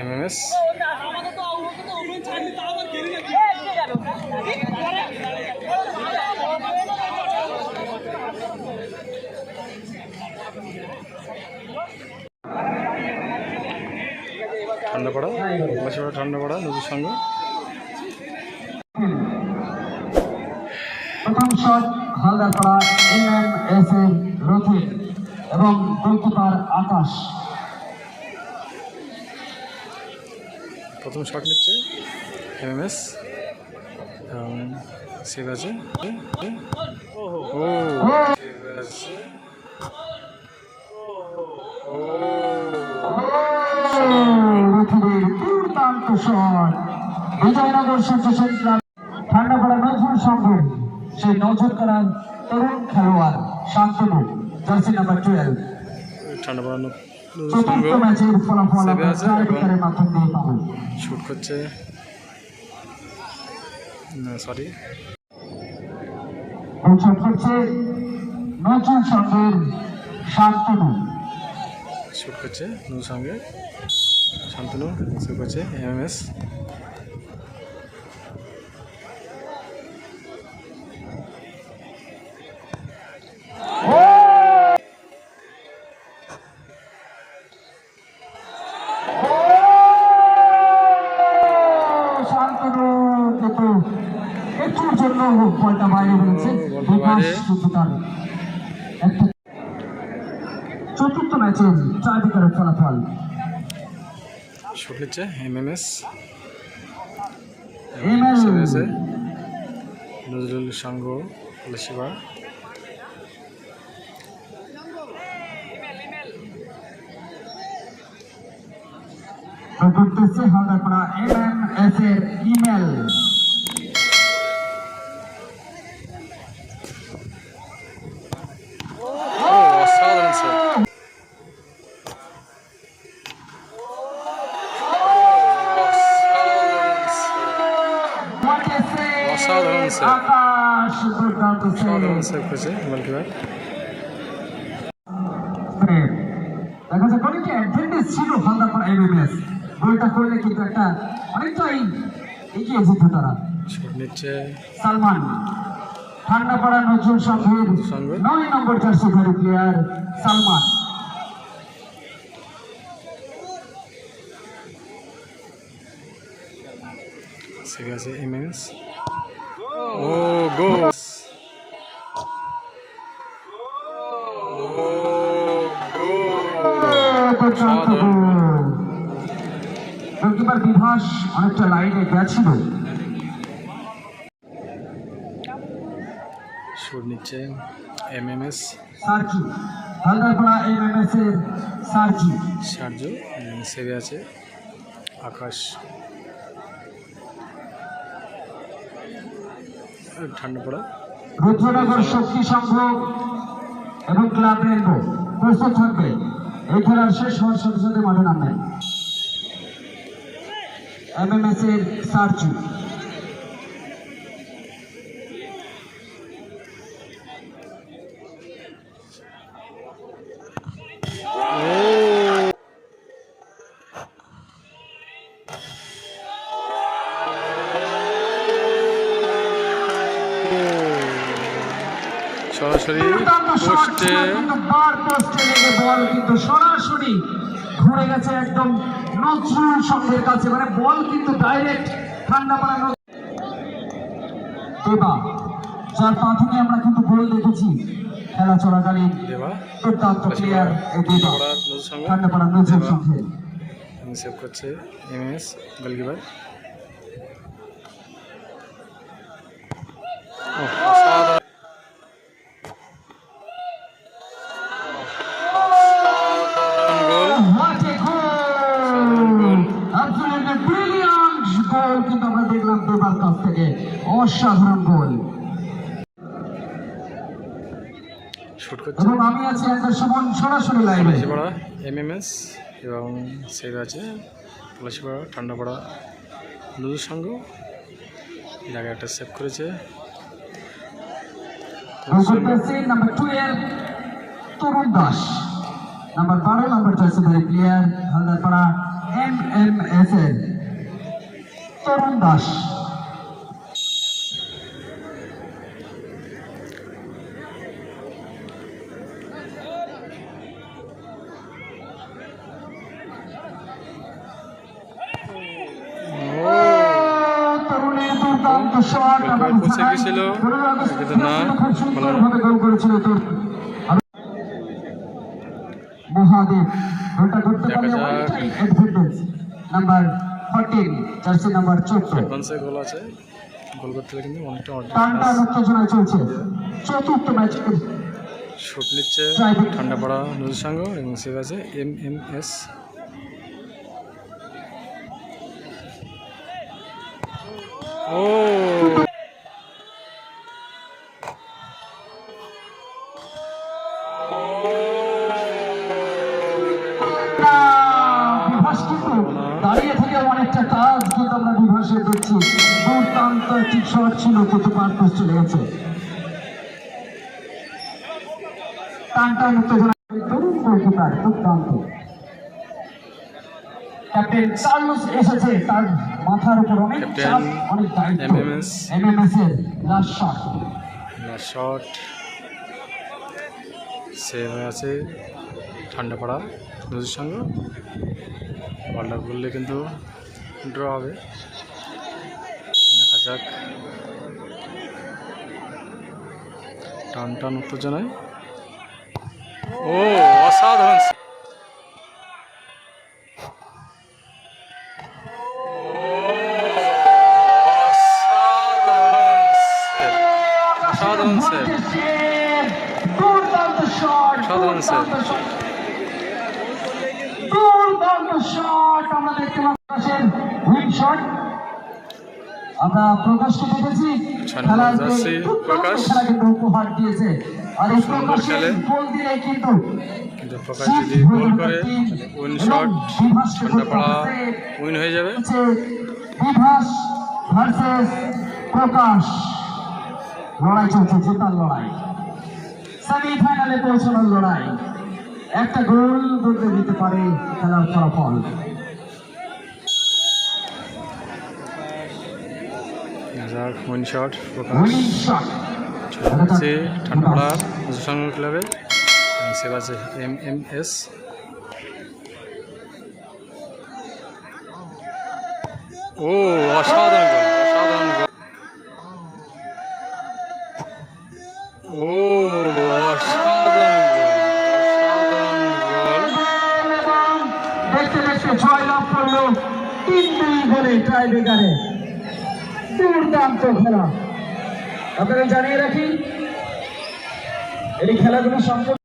MMS ঠান্ডা পড়া? বসে ঠান্ডা পড়া নদীর সঙ্গে? প্রথম shot Haldarpara M M S এর রথিন এবং গোলকিপার আকাশ। প্রথম শট নিচ্ছে এমএমএস এবং সেভ আছে ও বিজয়নগর ক্লাব ঠান্ডাপাড়া নজরুল সংঘের সেই নজর করার তরুণ খেলোয়াড় শান্তনু জার্সি নাম্বার টুয়েলভ ঠান্ডা সেভে আছে এবং- শুট করছে। সরি গোলশট করছে। নজরুল শান্তনু। শুট করছে নদীর সঙ্গে। শান্তনু শুট করছে এম শান্তনু জন্য বলটা বাইরে একটা চতুর্থ ম্যাচের চার বিকারের ফলাফল শুট এমএমএস নজরুল সংঘ পলিশিবা করতেছে হালদারপাড়া এম এম এস এর ইমেল ও অসাধারণ স্যার অসাধারণ save। সেভ করেছে গোলকিপার দেখা যাক অনেকটা অ্যাডভান্টেজ ছিল হালদারপাড়া এমএমএস গোলটা করলে কিন্তু একটা অনেকটাই এগিয়ে যেত তারা। নিচ্ছে। সালমান ঠান্ডাপাড়া নজরুল সংঘের। নয় নম্বর জার্সিধারী প্লেয়ার সালমান। সেভে আছে দুর্দান্ত গোল। গোলকিপার বিভাস অনেকটা লাইনে গেছিল শুট নিচ্ছে এমএমএস সার্জি হালদারপাড়া এমএমএস এর সার্জি সার্য সেভে আছে আকাশ ঠান্ডা পড়া। রুদ্রনগর শক্তি সংঘ এবং ক্লাব রেনবো প্রস্তুত থাকবে। এই খেলার শেষ হওয়ার সাথে সাথে মাঠে নামবেন। এস এর সার্জি সরাসরি পোস্টে বার পোস্টে লেগে বল কিন্তু সরাসরি ঘুরে গেছে একদম নজরুল সংঘের কাছে। মানে বল কিন্তু ডাইরেক্ট ঠান্ডা পাড়ানো দেবা যার পা থেকে আমরা কিন্তু গোল দেখেছি খেলা চলাকালীন দুর্দান্ত প্লেয়ার এই দেবা পড়া ঠান্ডা পাড়া নজরুল। সংঘের। সেভ করছে এমএস গোলকিপার অসাধারণ গোল What a goal! Absolutely brilliant goal কিন্তু আমরা দেখলাম দেবার কাছ থেকে অসাধারণ গোল। এবং আমি আছি একবার সুমন সরাসরি লাইভে এমএমএস এবং সেভ আছে পলাশিপাড়া ঠান্ডাপাড়া নদীর সঙ্গে। এর আগে একটা সেভ করেছে number twelve Tarun Das. Number বারো number জার্সিধারী player Haldarpara M M S এর তরুণ দাস ও তরুণের গোল পৌঁছে গেছিল, কিন্তু না, গোল মহাদেব দেখা নাম্বার 14 জার্সি নাম্বার 14 গোল আছে। গোল করতে হলে কিন্তু অনেকটা টানটা উত্তেজনায় চলছে। চতুর্থ ম্যাচ। শুট নিচ্ছে ঠান্ডাপাড়া নদীর সঙ্গ এবং সে আছে এম এম এস। ও! বিভাসে দেখছি দুর্দান্ত একটি শট ছিল কিন্তু পার পোস্ট চলে গেছে। টান টান উত্তেজনা তরুণ গোলকিপার দুর্দান্ত। ক্যাপ্টেন চার্লস এসেছে তার মাথার উপর অনেক চাপ অনেক দায়িত্ব। MMS এমএমএস এর লাস্ট শট শট সে আছে ঠান্ডাপাড়া নদীর সঙ্গ। বলটা করলে কিন্তু ড্র হবে। যাক। টান টান উত্তেজনায়। ও অসাধারণ। অসাধারণ save। দুর্দান্ত শট আমরা দেখতে পাচ্ছি শট আমরা প্রকাশকে দেখেছি। খেলা কিন্তু উপহার দিয়েছে। আর এই প্রকাশের গোল দিলে কিন্তু কিন্তু প্রকাশ যদি গোল করে উইন শট ঠান্ডাপাড়া উইন হয়ে যাবে। হচ্ছে বিভাস ভার্সেস প্রকাশ। লড়াই চলছে জেতার লড়াই। সেমিফাইনালে পৌঁছানোর লড়াই। একটা গোল বদলে দিতে পারে খেলার ফলাফল। যাক উইন শট আছে ঠান্ডাপাড়া সংঘ ক্লাবে এবং সে আছে এম এম এস ও অসাধারণ অসাধারণ ও দেখতে দেখতে লাভ করল। তিন দুই গোলে টাই বেকারে দুর্দান্ত খেলা। আপনাদের জানিয়ে রাখি এই খেলাগুলো সম্পূর্ণ